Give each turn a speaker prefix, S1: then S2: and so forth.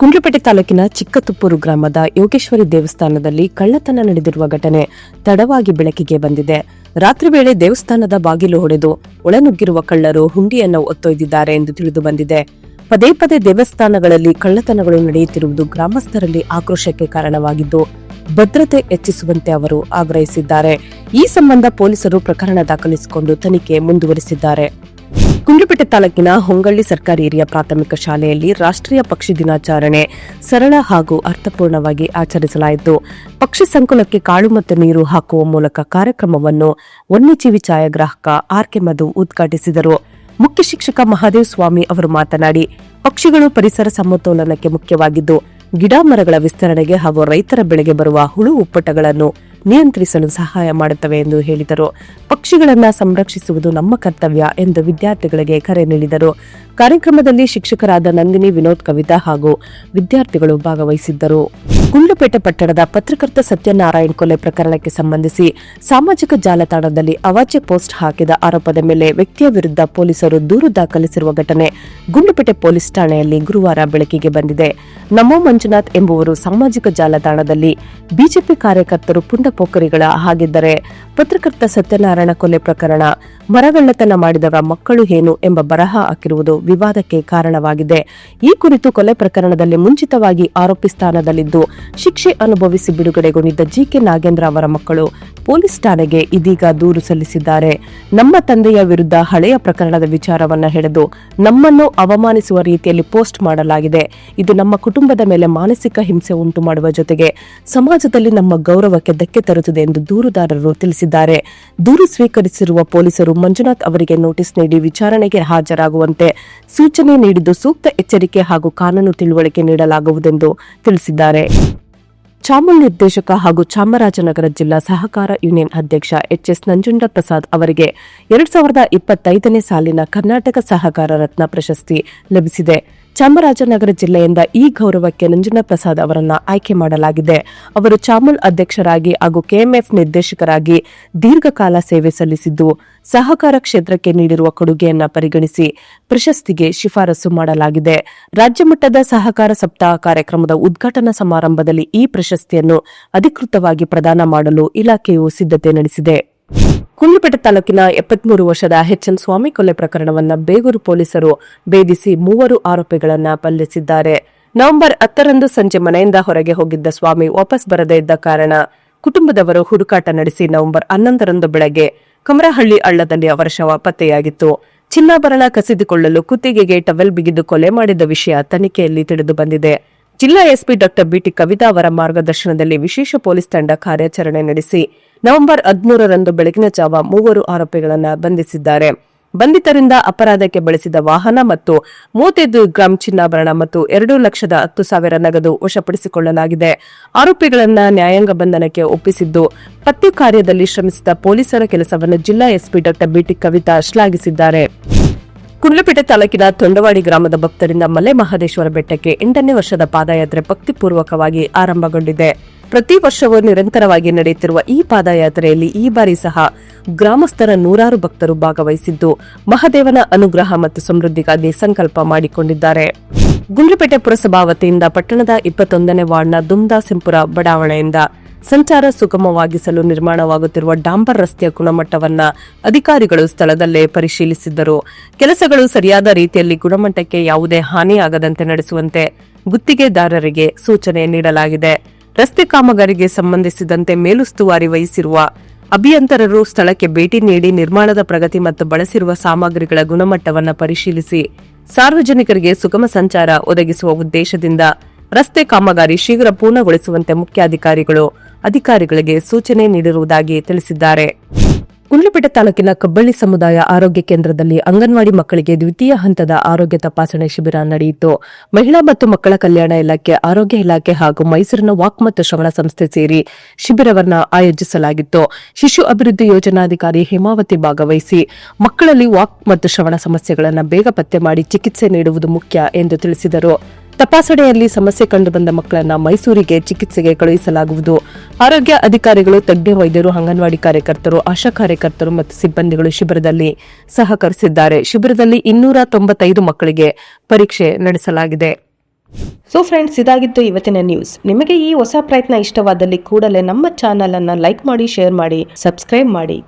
S1: ಗುಂಡ್ಲುಪೇಟೆ ತಾಲೂಕಿನ ಚಿಕ್ಕತುಪ್ಪೂರು ಗ್ರಾಮದ ಯೋಗೇಶ್ವರಿ ದೇವಸ್ಥಾನದಲ್ಲಿ ಕಳ್ಳತನ ನಡೆದಿರುವ ಘಟನೆ ತಡವಾಗಿ ಬೆಳಕಿಗೆ ಬಂದಿದೆ. ರಾತ್ರಿ ವೇಳೆ ದೇವಸ್ಥಾನದ ಬಾಗಿಲು ಹೊಡೆದು ಒಳನುಗ್ಗಿರುವ ಕಳ್ಳರು ಹುಂಡಿಯನ್ನು ಒತ್ತೊಯ್ದಿದ್ದಾರೆ ಎಂದು ತಿಳಿದು ಬಂದಿದೆ. ಪದೇ ಪದೇ ದೇವಸ್ಥಾನಗಳಲ್ಲಿ ಕಳ್ಳತನಗಳು ನಡೆಯುತ್ತಿರುವುದು ಗ್ರಾಮಸ್ಥರಲ್ಲಿ ಆಕ್ರೋಶಕ್ಕೆ ಕಾರಣವಾಗಿದ್ದು, ಭದ್ರತೆ ಹೆಚ್ಚಿಸುವಂತೆ ಅವರು ಆಗ್ರಹಿಸಿದ್ದಾರೆ. ಈ ಸಂಬಂಧ ಪೊಲೀಸರು ಪ್ರಕರಣ ದಾಖಲಿಸಿಕೊಂಡು ತನಿಖೆ ಮುಂದುವರಿಸಿದ್ದಾರೆ. ಗುಂಡ್ಲುಪೇಟೆ ತಾಲೂಕಿನ ಹೊಂಗಳ್ಳಿ ಸರ್ಕಾರಿ ಹಿರಿಯ ಪ್ರಾಥಮಿಕ ಶಾಲೆಯಲ್ಲಿ ರಾಷ್ಟ್ರೀಯ ಪಕ್ಷಿ ದಿನಾಚರಣೆ ಸರಳ ಹಾಗೂ ಅರ್ಥಪೂರ್ಣವಾಗಿ ಆಚರಿಸಲಾಯಿತು. ಪಕ್ಷಿ ಸಂಕುಲಕ್ಕೆ ಕಾಳು ಮತ್ತು ನೀರು ಹಾಕುವ ಮೂಲಕ ಕಾರ್ಯಕ್ರಮವನ್ನು ವನ್ಯಜೀವಿ ಛಾಯಾಗ್ರಾಹಕ ಆರ್ ಕೆ ಮಧು ಉದ್ಘಾಟಿಸಿದರು. ಮುಖ್ಯ ಶಿಕ್ಷಕ ಮಹಾದೇವ್ ಸ್ವಾಮಿ ಅವರು ಮಾತನಾಡಿ, ಪಕ್ಷಿಗಳು ಪರಿಸರ ಸಮತೋಲನಕ್ಕೆ ಮುಖ್ಯವಾಗಿದ್ದು ಗಿಡ ಮರಗಳ ವಿಸ್ತರಣೆಗೆ ಹಾಗೂ ರೈತರ ಬೆಳೆಗೆ ಬರುವ ಹುಳು ಉಪ್ಪಟಗಳನ್ನು ನಿಯಂತ್ರಿಸಲು ಸಹಾಯ ಮಾಡುತ್ತವೆ ಎಂದು ಹೇಳಿದರು. ಪಕ್ಷಿಗಳನ್ನು ಸಂರಕ್ಷಿಸುವುದು ನಮ್ಮ ಕರ್ತವ್ಯ ಎಂದು ವಿದ್ಯಾರ್ಥಿಗಳಿಗೆ ಕರೆ ನೀಡಿದರು. ಕಾರ್ಯಕ್ರಮದಲ್ಲಿ ಶಿಕ್ಷಕರಾದ ನಂದಿನಿ, ವಿನೋದ್, ಕವಿತಾ ಹಾಗೂ ವಿದ್ಯಾರ್ಥಿಗಳು ಭಾಗವಹಿಸಿದ್ದರು. ಗುಂಡ್ಲುಪೇಟೆ ಪಟ್ಟಣದ ಪತ್ರಕರ್ತ ಸತ್ಯನಾರಾಯಣ್ ಕೊಲೆ ಪ್ರಕರಣಕ್ಕೆ ಸಂಬಂಧಿಸಿ ಸಾಮಾಜಿಕ ಜಾಲತಾಣದಲ್ಲಿ ಅವಾಚ್ಯ ಪೋಸ್ಟ್ ಹಾಕಿದ ಆರೋಪದ ಮೇಲೆ ವ್ಯಕ್ತಿಯ ವಿರುದ್ಧ ಪೊಲೀಸರು ದೂರು ದಾಖಲಿಸಿರುವ ಘಟನೆ ಗುಂಡ್ಲುಪೇಟೆ ಪೊಲೀಸ್ ಠಾಣೆಯಲ್ಲಿ ಗುರುವಾರ ಬೆಳಕಿಗೆ ಬಂದಿದೆ. ನಮೋ ಮಂಜುನಾಥ್ ಎಂಬುವರು ಸಾಮಾಜಿಕ ಜಾಲತಾಣದಲ್ಲಿ ಬಿಜೆಪಿ ಕಾರ್ಯಕರ್ತರು ಪುಂಡಪೋಕರಿಗಳ ಹಾಗಿದ್ದರೆ ಪತ್ರಕರ್ತ ಸತ್ಯನಾರಾಯಣ ಕೊಲೆ ಪ್ರಕರಣ. ಮರಗಳ್ಳತನ ಮಾಡಿದವರ ಮಕ್ಕಳು ಏನು ಎಂಬ ಬರಹ ಹಾಕಿರುವುದು ವಿವಾದಕ್ಕೆ ಕಾರಣವಾಗಿದೆ. ಈ ಕುರಿತು ಕೊಲೆ ಪ್ರಕರಣದಲ್ಲಿ ಮುಂಚಿತವಾಗಿ ಆರೋಪಿ ಸ್ಥಾನದಲ್ಲಿದ್ದು, ಶಿಕ್ಷೆ ಅನುಭವಿಸಿ ಬಿಡುಗಡೆಗೊಂಡಿದ್ದ ಜಿಕೆ ನಾಗೇಂದ್ರ ಅವರ ಮಕ್ಕಳು. ಪೊಲೀಸ್ ಠಾಣೆಗೆ ಇದೀಗ ದೂರು ಸಲ್ಲಿಸಿದ್ದಾರೆ. ನಮ್ಮ ತಂದೆಯ ವಿರುದ್ಧ ಹಳೆಯ ಪ್ರಕರಣದ ವಿಚಾರವನ್ನು ಹಿಡಿದು ನಮ್ಮನ್ನು ಅವಮಾನಿಸುವ ರೀತಿಯಲ್ಲಿ ಪೋಸ್ಟ್ ಮಾಡಲಾಗಿದೆ. ಇದು ನಮ್ಮ ಕುಟುಂಬದ ಮೇಲೆ ಮಾನಸಿಕ ಹಿಂಸೆ ಉಂಟು ಮಾಡುವ ಜೊತೆಗೆ ಸಮಾಜದಲ್ಲಿ ನಮ್ಮ ಗೌರವಕ್ಕೆ ಧಕ್ಕೆ ತರುತ್ತದೆ ಎಂದು ದೂರುದಾರರು ತಿಳಿಸಿದ್ದಾರೆ. ದೂರು ಸ್ವೀಕರಿಸಿರುವ ಪೊಲೀಸರು ಮಂಜುನಾಥ್ ಅವರಿಗೆ ನೋಟಿಸ್ ನೀಡಿ ವಿಚಾರಣೆಗೆ ಹಾಜರಾಗುವಂತೆ ಸೂಚನೆ ನೀಡಿದ್ದು ಸೂಕ್ತ ಎಚ್ಚರಿಕೆ ಹಾಗೂ ಕಾನೂನು ತಿಳುವಳಿಕೆ ನೀಡಲಾಗುವುದೆಂದು ತಿಳಿಸಿದ್ದಾರೆ. ಚಾಮುಲ್ ನಿರ್ದೇಶಕ ಹಾಗೂ ಚಾಮರಾಜನಗರ ಜಿಲ್ಲಾ ಸಹಕಾರ ಯೂನಿಯನ್ ಅಧ್ಯಕ್ಷ ಎಚ್ ಎಸ್ ನಂಜುಂಡ ಪ್ರಸಾದ್ ಅವರಿಗೆ ಎರಡ್ ಸಾವಿರದ ಇಪ್ಪತ್ತೈದನೇ ಸಾಲಿನ ಕರ್ನಾಟಕ ಸಹಕಾರ ರತ್ನ ಪ್ರಶಸ್ತಿ ಲಭಿಸಿದೆ. ಚಾಮರಾಜನಗರ ಜಿಲ್ಲೆಯಿಂದ ಈ ಗೌರವಕ್ಕೆ ನಂಜುನ ಪ್ರಸಾದ್ ಅವರನ್ನ ಆಯ್ಕೆ ಮಾಡಲಾಗಿದೆ. ಅವರು ಚಾಮುಲ್ ಅಧ್ಯಕ್ಷರಾಗಿ ಹಾಗೂ ಕೆಎಂಎಫ್ ನಿರ್ದೇಶಕರಾಗಿ ದೀರ್ಘಕಾಲ ಸೇವೆ ಸಲ್ಲಿಸಿದ್ದು, ಸಹಕಾರ ಕ್ಷೇತ್ರಕ್ಕೆ ನೀಡಿರುವ ಕೊಡುಗೆಯನ್ನ ಪರಿಗಣಿಸಿ ಪ್ರಶಸ್ತಿಗೆ ಶಿಫಾರಸು ಮಾಡಲಾಗಿದೆ. ರಾಜ್ಯ ಮಟ್ಟದ ಸಹಕಾರ ಸಪ್ತಾಹ ಕಾರ್ಯಕ್ರಮದ ಉದ್ಘಾಟನಾ ಸಮಾರಂಭದಲ್ಲಿ ಈ ಪ್ರಶಸ್ತಿಯನ್ನು ಅಧಿಕೃತವಾಗಿ ಪ್ರದಾನ ಮಾಡಲು ಇಲಾಖೆಯು ಸಿದ್ಧತೆ ನಡೆಸಿದೆ. ಕುಂಡ್ಲುಪೇಟೆ ತಾಲೂಕಿನ ಎಪ್ಪತ್ಮೂರು ವರ್ಷದ ಹೆಚ್ಎನ್ ಸ್ವಾಮಿ ಕೊಲೆ ಪ್ರಕರಣವನ್ನು ಬೇಗೂರು ಪೊಲೀಸರು ಭೇದಿಸಿ ಮೂವರು ಆರೋಪಿಗಳನ್ನು ಬಂಧಿಸಿದ್ದಾರೆ ನವೆಂಬರ್ ಹತ್ತರಂದು ಸಂಜೆ ಮನೆಯಿಂದ ಹೊರಗೆ ಹೋಗಿದ್ದ ಸ್ವಾಮಿ ವಾಪಸ್ ಬರದೇ ಇದ್ದ ಕಾರಣ ಕುಟುಂಬದವರು ಹುಡುಕಾಟ ನಡೆಸಿ ನವೆಂಬರ್ ಹನ್ನೊಂದರಂದು ಬೆಳಗ್ಗೆ ಕಮರಹಳ್ಳಿ ಹಳ್ಳದಲ್ಲಿ ಅವರ ಶವ ಪತ್ತೆಯಾಗಿತ್ತು. ಚಿನ್ನಾಭರಣ ಕಸಿದುಕೊಳ್ಳಲು ಕುತ್ತಿಗೆಗೆ ಟವೆಲ್ ಬಿಗಿದು ಕೊಲೆ ಮಾಡಿದ ವಿಷಯ ತನಿಖೆಯಲ್ಲಿ ತಿಳಿದು ಬಂದಿದೆ. ಜಿಲ್ಲಾ ಎಸ್ಪಿ ಡಾಕ್ಟರ್ ಬಿಟಿ ಕವಿತಾ ಅವರ ಮಾರ್ಗದರ್ಶನದಲ್ಲಿ ವಿಶೇಷ ಪೊಲೀಸ್ ತಂಡ ಕಾರ್ಯಾಚರಣೆ ನಡೆಸಿ ನವೆಂಬರ್ ಹದಿಮೂರರಂದು ಬೆಳಗಿನ ಜಾವ ಮೂವರು ಆರೋಪಿಗಳನ್ನು ಬಂಧಿಸಿದ್ದಾರೆ. ಬಂಧಿತರಿಂದ ಅಪರಾಧಕ್ಕೆ ಬಳಸಿದ ವಾಹನ ಮತ್ತು ಮೂವತ್ತೈದು ಗ್ರಾಂ ಚಿನ್ನಾಭರಣ ಮತ್ತು ಎರಡು ಲಕ್ಷದ ಹತ್ತು ಸಾವಿರ ನಗದು ವಶಪಡಿಸಿಕೊಳ್ಳಲಾಗಿದೆ. ಆರೋಪಿಗಳನ್ನು ನ್ಯಾಯಾಂಗ ಬಂಧನಕ್ಕೆ ಒಪ್ಪಿಸಿದ್ದು ಪತ್ತೆ ಕಾರ್ಯದಲ್ಲಿ ಶ್ರಮಿಸಿದ ಪೊಲೀಸರ ಕೆಲಸವನ್ನು ಜಿಲ್ಲಾ ಎಸ್ಪಿ ಡಾಕ್ಟರ್ ಬಿಟಿ ಕವಿತಾ ಶ್ಲಾಘಿಸಿದ್ದಾರೆ. ಕುಂಡ್ಲಪೇಟೆ ತಾಲೂಕಿನ ತೊಂಡವಾಡಿ ಗ್ರಾಮದ ಭಕ್ತರಿಂದ ಮಲೆ ಮಹದೇಶ್ವರ ಬೆಟ್ಟಕ್ಕೆ ಎಂಟನೇ ವರ್ಷದ ಪಾದಯಾತ್ರೆ ಭಕ್ತಿಪೂರ್ವಕವಾಗಿ ಆರಂಭಗೊಂಡಿದೆ. ಪ್ರತಿ ವರ್ಷವೂ ನಿರಂತರವಾಗಿ ನಡೆಯುತ್ತಿರುವ ಈ ಪಾದಯಾತ್ರೆಯಲ್ಲಿ ಈ ಬಾರಿ ಸಹ ಗ್ರಾಮಸ್ಥರ ನೂರಾರು ಭಕ್ತರು ಭಾಗವಹಿಸಿದ್ದು, ಮಹದೇವನ ಅನುಗ್ರಹ ಮತ್ತು ಸಮೃದ್ಧಿಗಾಗಿ ಸಂಕಲ್ಪ ಮಾಡಿಕೊಂಡಿದ್ದಾರೆ. ಗುಂಡ್ಲುಪೇಟೆ ಪುರಸಭಾ ವತಿಯಿಂದ ಪಟ್ಟಣದ ಇಪ್ಪತ್ತೊಂದನೇ ವಾರ್ಡ್ನ ದುಮ್ದಾಸಿಂಪುರ ಬಡಾವಣೆಯಿಂದ ಸಂಚಾರ ಸುಗಮವಾಗಿಸಲು ನಿರ್ಮಾಣವಾಗುತ್ತಿರುವ ಡಾಂಬರ್ ರಸ್ತೆಯ ಗುಣಮಟ್ಟವನ್ನ ಅಧಿಕಾರಿಗಳು ಸ್ಥಳದಲ್ಲೇ ಪರಿಶೀಲಿಸಿದ್ದರು. ಕೆಲಸಗಳು ಸರಿಯಾದ ರೀತಿಯಲ್ಲಿ ಗುಣಮಟ್ಟಕ್ಕೆ ಯಾವುದೇ ಹಾನಿಯಾಗದಂತೆ ನಡೆಸುವಂತೆ ಗುತ್ತಿಗೆದಾರರಿಗೆ ಸೂಚನೆ ನೀಡಲಾಗಿದೆ. ರಸ್ತೆ ಕಾಮಗಾರಿಗೆ ಸಂಬಂಧಿಸಿದಂತೆ ಮೇಲುಸ್ತುವಾರಿ ವಹಿಸಿರುವ ಅಭಿಯಂತರರು ಸ್ಥಳಕ್ಕೆ ಭೇಟಿ ನೀಡಿ ನಿರ್ಮಾಣದ ಪ್ರಗತಿ ಮತ್ತು ಬಳಸಿರುವ ಸಾಮಗ್ರಿಗಳ ಗುಣಮಟ್ಟವನ್ನು ಪರಿಶೀಲಿಸಿ ಸಾರ್ವಜನಿಕರಿಗೆ ಸುಗಮ ಸಂಚಾರ ಒದಗಿಸುವ ಉದ್ದೇಶದಿಂದ ರಸ್ತೆ ಕಾಮಗಾರಿ ಶೀಘ್ರ ಪೂರ್ಣಗೊಳಿಸುವಂತೆ ಮುಖ್ಯಾಧಿಕಾರಿಗಳು ಅಧಿಕಾರಿಗಳಿಗೆ ಸೂಚನೆ ನೀಡಿರುವುದಾಗಿ ತಿಳಿಸಿದ್ದಾರೆ. ಗುಂಡ್ಲುಪೇಟೆ ತಾಲೂಕಿನ ಕಬ್ಬಳ್ಳಿ ಸಮುದಾಯ ಆರೋಗ್ಯ ಕೇಂದ್ರದಲ್ಲಿ ಅಂಗನವಾಡಿ ಮಕ್ಕಳಿಗೆ ದ್ವಿತೀಯ ಹಂತದ ಆರೋಗ್ಯ ತಪಾಸಣೆ ಶಿಬಿರ ನಡೆಯಿತು. ಮಹಿಳಾ ಮತ್ತು ಮಕ್ಕಳ ಕಲ್ಯಾಣ ಇಲಾಖೆ, ಆರೋಗ್ಯ ಇಲಾಖೆ ಹಾಗೂ ಮೈಸೂರಿನ ವಾಕ್ ಮತ್ತು ಶ್ರವಣ ಸಂಸ್ಥೆ ಸೇರಿ ಶಿಬಿರವನ್ನು ಆಯೋಜಿಸಲಾಗಿತ್ತು. ಶಿಶು ಅಭಿವೃದ್ಧಿ ಯೋಜನಾಧಿಕಾರಿ ಹೇಮಾವತಿ ಭಾಗವಹಿಸಿ ಮಕ್ಕಳಲ್ಲಿ ವಾಕ್ ಮತ್ತು ಶ್ರವಣ ಸಮಸ್ಯೆಗಳನ್ನು ಬೇಗ ಪತ್ತೆ ಮಾಡಿ ಚಿಕಿತ್ಸೆ ನೀಡುವುದು ಮುಖ್ಯ ಎಂದು ತಿಳಿಸಿದರು. ತಪಾಸಣೆಯಲ್ಲಿ ಸಮಸ್ಯೆ ಕಂಡುಬಂದ ಮಕ್ಕಳನ್ನ ಮೈಸೂರಿಗೆ ಚಿಕಿತ್ಸೆಗೆ ಕಳುಹಿಸಲಾಗುವುದು. ಆರೋಗ್ಯ ಅಧಿಕಾರಿಗಳು, ತಜ್ಞ ವೈದ್ಯರು, ಅಂಗನವಾಡಿ ಕಾರ್ಯಕರ್ತರು, ಆಶಾ ಕಾರ್ಯಕರ್ತರು ಮತ್ತು ಸಿಬ್ಬಂದಿಗಳು ಶಿಬಿರದಲ್ಲಿ ಸಹಕರಿಸಿದ್ದಾರೆ. ಶಿಬಿರದಲ್ಲಿ ಇನ್ನೂರ ತೊಂಬತ್ತೈದು ಮಕ್ಕಳಿಗೆ ಪರೀಕ್ಷೆ ನಡೆಸಲಾಗಿದೆ. ಸೊ ಫ್ರೆಂಡ್ಸ್ ಇದಾಗಿತ್ತು ಇವತ್ತಿನ ನ್ಯೂಸ್ ನಿಮಗೆ ಈ ಹೊಸ ಪ್ರಯತ್ನ ಇಷ್ಟವಾದಲ್ಲಿ ಕೂಡಲೇ ನಮ್ಮ ಚಾನಲ್ ಅನ್ನ ಲೈಕ್ ಮಾಡಿ ಶೇರ್ ಮಾಡಿ ಸಬ್ಸ್ಕ್ರೈಬ್ ಮಾಡಿ.